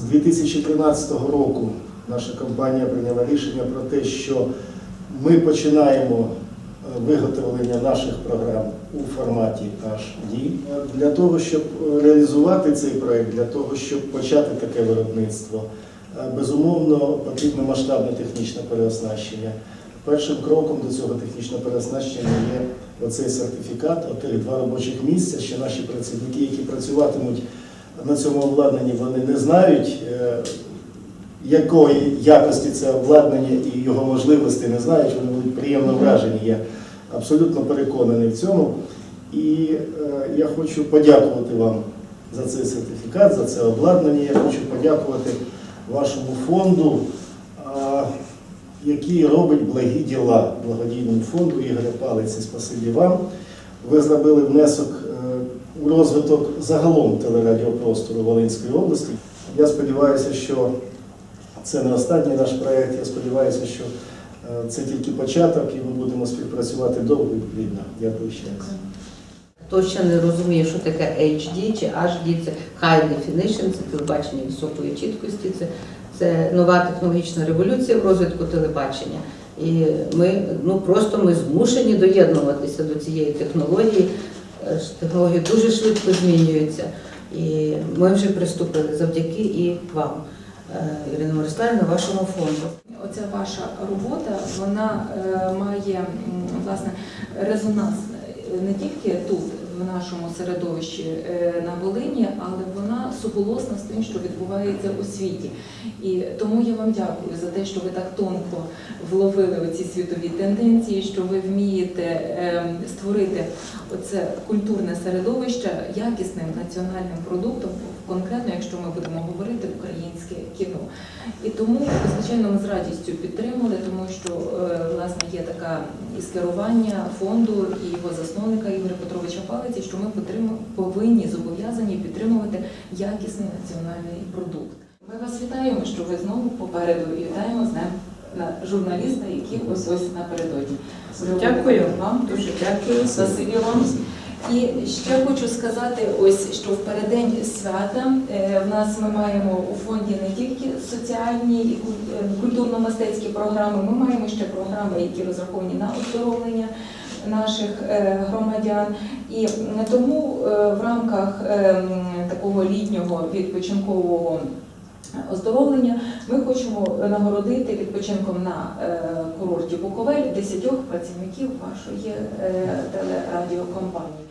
З 2013 року наша компанія прийняла рішення про те, що ми починаємо е, виготовлення наших програм у форматі HD. Для того, щоб реалізувати цей проект, для того, щоб почати таке виробництво, е, безумовно потрібно масштабне технічне переоснащення. Першим кроком до цього технічного переоснащення є оцей сертифікат, отелі два робочих місця, що наші працівники, які працюватимуть на цьому обладнанні, вони не знають, е, якої якості це обладнання і його можливості не знають, вони будуть приємно вражені. Я абсолютно переконаний в цьому. І е, я хочу подякувати вам за цей сертифікат, за це обладнання. Я хочу подякувати вашому фонду, який робить благі діла благодійному фонду Ігоря Палиці. Спасибі вам. Ви зробили внесок у розвиток загалом телерадіопростору Волинської області. Я сподіваюся, що це не останній наш проєкт. Я сподіваюся, що е, це тільки початок, і ми будемо співпрацювати довго і плідно. Дякую ще раз. Хто ще не розуміє, що таке HD чи HD, це High Definition, це телебачення високої чіткості, це, це нова технологічна революція в розвитку телебачення. І ми ну просто ми змушені доєднуватися до цієї технології. Е, Технології дуже швидко змінюються. І ми вже приступили завдяки і вам, е, Ірина Мирославівна, вашому фонду. Оця ваша робота вона е, має власне резонанс не тільки тут, в нашому середовищі е, на Волині, але вона суголосна з тим, що відбувається у світі. І тому я вам дякую за те, що ви так тонко вловили оці світові тенденції, що ви вмієте е, створити оце культурне середовище якісним національним продуктом, конкретно, якщо ми будемо говорити українське кіно. І тому, звичайно, ми з радістю підтримали, тому що е, власне є така із керування фонду і його засновника Ігоря Петровича Палиці, що ми повинні зобов'язані підтримувати якісний національний продукт. Ми вас вітаємо, що ви знову попереду і вітаємо з ним на журналіста, який ось ось напередодні. Дякую. вам, дуже дякую, спасибі вам. І ще хочу сказати, ось що в переддень свята е, в нас ми маємо у фонді не тільки соціальні і е, культурно-мистецькі програми, ми маємо ще програми, які розраховані на оздоровлення наших е, громадян. І тому в рамках такого літнього відпочинкового оздоровлення ми хочемо нагородити відпочинком на курорті Буковель десятьох працівників вашої телерадіокомпанії.